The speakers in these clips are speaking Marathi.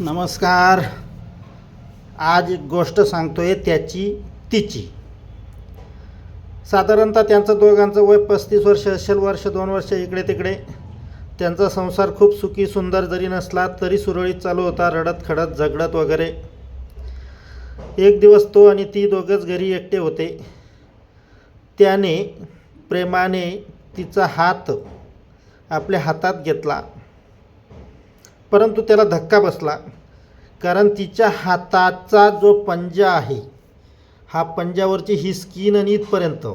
नमस्कार. आज एक गोष्ट सांगतोय त्याची तिची. साधारणतः त्यांचं दोघांचं वय पस्तीस वर्ष असेल वर्ष दोन वर्ष इकडे तिकडे. त्यांचा संसार खूप सुखी सुंदर जरी नसला तरी सुरळीत चालू होता रडत खडत झगडत वगैरे. एक दिवस तो आणि ती दोघंच घरी एकटे होते. त्याने प्रेमाने तिचा हात आपल्या हातात घेतला. परंतु त्याला धक्का बसला कारण तिच्या हाताचा जो पंजा आहे हा पंजावरची ही स्किन आणि इथपर्यंत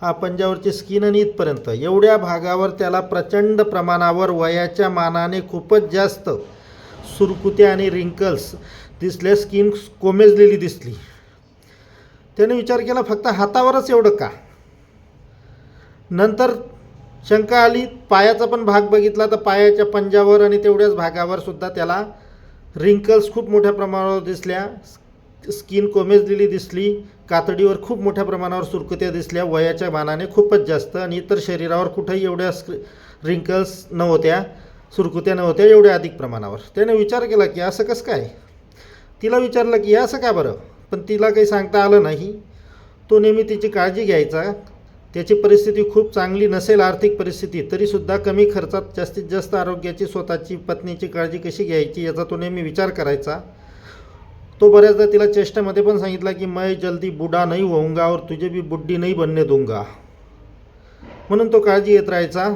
हा पंजावरची स्किन आणि इथपर्यंत एवढ्या भागावर त्याला प्रचंड प्रमाणावर वयाच्या मानाने खूपच जास्त सुरकुत्या आणि रिंकल्स दिसले स्किन कोमेजलेली दिसली. त्याने विचार केला फक्त हातावरच एवढं का? नंतर शंका आली पायाचा पण भाग बघितला तर पायाच्या पंजावर आणि तेवढ्याच भागावर सुद्धा त्याला रिंकल्स खूप मोठ्या प्रमाणावर दिसल्या. स्किन कोमेजलेली दिसली कातडीवर खूप मोठ्या प्रमाणावर सुरकुत्या दिसल्या वयाच्या मानाने खूपच जास्त आणि इतर शरीरावर कुठेही एवढ्या रिंकल्स नव्हत्या सुरकुत्या नव्हत्या एवढ्या अधिक प्रमाणावर. त्याने विचार केला की असं कसं काय? तिला विचारलं की असं का बरं? पण तिला काही सांगता आलं नाही. तो नेहमी तिची काळजी घ्यायचा. त्याची परिस्थिती खूप चांगली नसेल आर्थिक परिस्थिती तरीसुद्धा कमी खर्चात जास्तीत जास्त आरोग्याची स्वतःची पत्नीची काळजी कशी घ्यायची याचा तो नेहमी विचार करायचा. तो बऱ्याचदा तिला चेष्टेमध्ये पण सांगितला की मैं जल्दी बुडा नाही होऊंगा और तुझे बी बुड्डी नाही बनने दूंगा. म्हणून तो काळजी येत राहायचा.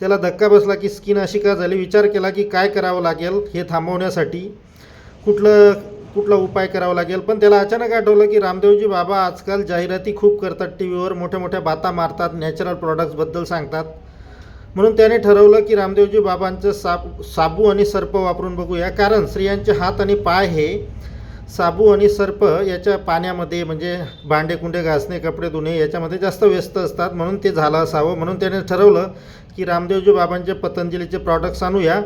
त्याला धक्का बसला की स्किन अशी का झाली? विचार केला की काय करावं लागेल हे थांबवण्यासाठी? कुठलं कुठला उपाय करावा लागेल? पण त्याला अचानक आठवलं की रामदेवजी बाबा आजकाल जाहिराती खूप करतात टी व्हीवर मोठ्या मोठ्या बाता मारतात नॅचरल प्रॉडक्ट्सबद्दल सांगतात. म्हणून त्याने ठरवलं की रामदेवजी बाबांचं साब साबू आणि सर्प वापरून बघूया. कारण स्त्रियांचे हात आणि पाय हे साबू आणि सर्प याच्या पाण्यामध्ये म्हणजे भांडे कुंडे घासणे कपडे धुणे याच्यामध्ये जास्त व्यस्त असतात. म्हणून ते झालं असावं. म्हणून त्याने ठरवलं की रामदेवजी बाबांचे पतंजलीचे प्रॉडक्ट्स आणूया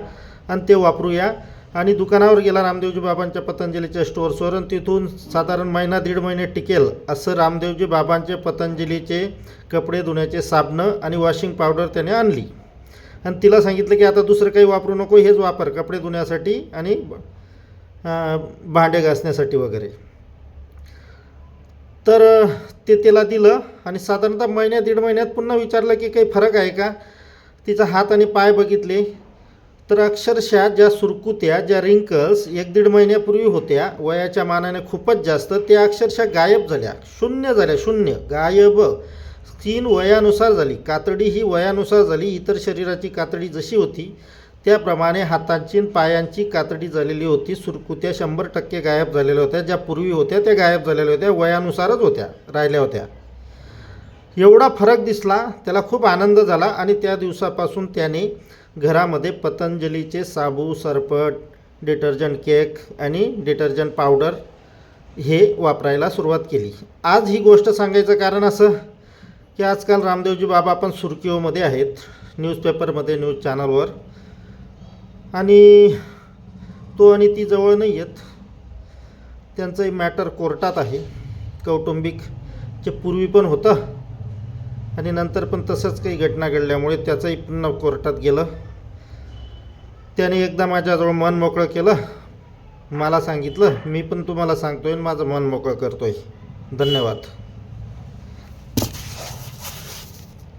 आणि ते वापरूया. आणि दुकानावर गेला रामदेवजी बाबांच्या पतंजलीच्या स्टोअर्सवर आणि तिथून साधारण महिना दीड महिने टिकेल असं रामदेवजी बाबांचे पतंजलीचे कपडे धुण्याचे साबणं आणि वॉशिंग पावडर त्याने आणली. आणि तिला सांगितलं की आता दुसरं काही वापरू नको हेच वापर कपडे धुण्यासाठी आणि भांडे घासण्यासाठी वगैरे. तर ते तिला दिलं आणि साधारणतः महिन्या दीड महिन्यात पुन्हा विचारलं की काही फरक आहे का? तिचा हात आणि पाय बघितले. तर अक्षरशः ज्या सुरकुत्या ज्या रिंकल्स एक दीड महिन्यापूर्वी होत्या वयाच्या मानाने खूपच जास्त त्या अक्षरशः गायब झाल्या. शून्य झाल्या शून्य. गायब. स्किन वयानुसार झाली. कातडी ही वयानुसार झाली. इतर शरीराची कातडी जशी होती त्याप्रमाणे हातांची पायांची कातडी झालेली होती. सुरकुत्या शंभर टक्के गायब झालेल्या होत्या. ज्या पूर्वी होत्या त्या गायब झालेल्या होत्या. वयानुसारच होत्या राहिल्या होत्या. एवढा फरक दिसला त्याला खूप आनंद झाला आणि त्या दिवसापासून त्याने घरामध्ये पतंजलीचे साबू सरपट डिटर्जंट केक आणि डिटर्जंट पावडर हे वापरायला सुरुवात केली. आज ही गोष्ट सांगायचं कारण असं की आजकाल रामदेवजी बाबा पण सुरकिओमध्ये आहेत न्यूजपेपरमध्ये न्यूज चॅनलवर. आणि तो आणि ती जवळ नाही आहेत त्यांचंही मॅटर कोर्टात आहे. कौटुंबिक जे पूर्वी पण होतं. आणि नंतर पण तसंच काही घटना घडल्यामुळे त्याचंही पुन्हा कोर्टात गेलं. त्याने एकदा माझ्याजवळ मन मोकळं केलं. मला सांगितलं मी पण तुम्हाला सांगतोय आणि माझं मन मोकळं करतोय. धन्यवाद.